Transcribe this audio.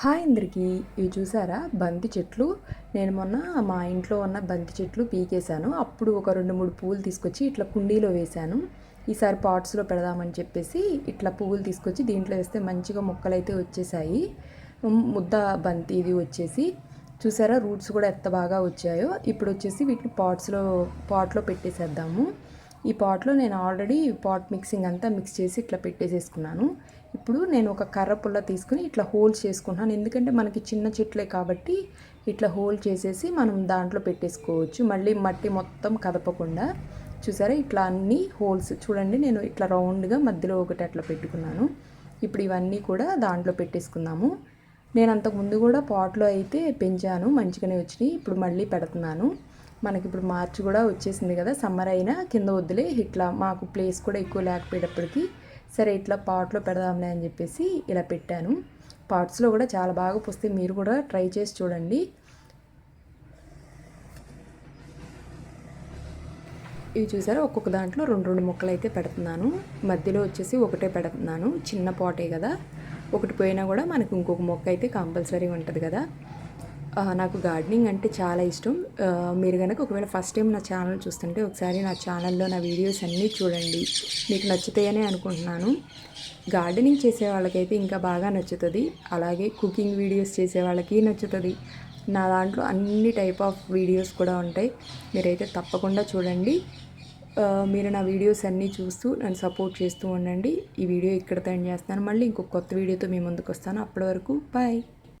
Hi అందరికీ. ఇవి చూసారా? బంతి చెట్లు. నేను మొన్న మా ఇంట్లో ఉన్న బంతి చెట్లు పీకేశాను. అప్పుడు ఒక రెండు మూడు పువ్వులు తీసుకొచ్చి ఇట్లా కుండీలో వేశాను. ఈసారి పాట్స్లో పెడదామని చెప్పేసి ఇట్లా పువ్వులు తీసుకొచ్చి దీంట్లో వేస్తే మంచిగా మొక్కలు అయితే వచ్చేసాయి ముద్ద బంతి ఇది వచ్చేసి. చూసారా? రూట్స్ కూడా ఎంత బాగా వచ్చాయో. ఇప్పుడు వచ్చేసి వీటిని పాట్స్లో పాట్లో పెట్టేసేద్దాము. ఈ పాట్లో నేను ఆల్రెడీ పాట్ మిక్సింగ్ అంతా మిక్స్ చేసి ఇట్లా పెట్టేసేసుకున్నాను. ఇప్పుడు నేను ఒక కర్ర పుల్ల తీసుకుని ఇట్లా హోల్ చేసుకుంటున్నాను. ఎందుకంటే మనకి చిన్న చెట్లే కాబట్టి ఇట్లా హోల్ చేసేసి మనం దాంట్లో పెట్టేసుకోవచ్చు. మళ్ళీ మట్టి మొత్తం కదపకుండా. చూసారా? ఇట్లా అన్ని హోల్స్ చూడండి నేను ఇట్లా రౌండ్గా మధ్యలో ఒకటి అట్లా పెట్టుకున్నాను. ఇప్పుడు ఇవన్నీ కూడా దాంట్లో పెట్టేసుకుందాము. నేను అంతకుముందు కూడా పాట్లో అయితే పెంచాను మంచిగానే వచ్చినాయి. ఇప్పుడు మళ్ళీ పెడుతున్నాను. మనకి ఇప్పుడు మార్చి కూడా వచ్చేసింది కదా సమ్మర్ అయినా కింద వద్దులే ఇట్లా మాకు ప్లేస్ కూడా ఎక్కువ లేకపోయేటప్పటికి సరే ఇట్లా పాట్లో పెడదాంలే అని చెప్పేసి ఇలా పెట్టాను. పాట్స్లో కూడా చాలా బాగా పోస్తే మీరు కూడా ట్రై చేసి చూడండి. ఇవి చూసారా ఒక్కొక్క దాంట్లో రెండు రెండు ముక్కలు అయితే పెడుతున్నాను. మధ్యలో వచ్చేసి ఒకటే పెడుతున్నాను చిన్న పాటే కదా. ఒకటి పోయినా కూడా మనకు ఇంకొక మొక్క అయితే కంపల్సరీ ఉంటుంది కదా. నాకు గార్డెనింగ్ అంటే చాలా ఇష్టం. మీరు కనుక ఒకవేళ ఫస్ట్ టైం నా ఛానల్ చూస్తుంటే ఒకసారి నా ఛానల్లో నా వీడియోస్ అన్నీ చూడండి. మీకు నచ్చుతాయని అనుకుంటున్నాను. గార్డెనింగ్ చేసే వాళ్ళకైతే ఇంకా బాగా నచ్చుతుంది. అలాగే కుకింగ్ వీడియోస్ చేసే వాళ్ళకి నచ్చుతుంది. నా దాంట్లో అన్ని టైప్ ఆఫ్ వీడియోస్ కూడా ఉంటాయి. మీరైతే తప్పకుండా చూడండి. మీరు నా వీడియోస్ అన్నీ చూస్తూ నన్ను సపోర్ట్ చేస్తూ ఉండండి. ఈ వీడియో ఇక్కడ తయారు చేస్తాను మళ్ళీ ఇంకొక కొత్త వీడియోతో మీ ముందుకు వస్తాను. అప్పటి వరకు బాయ్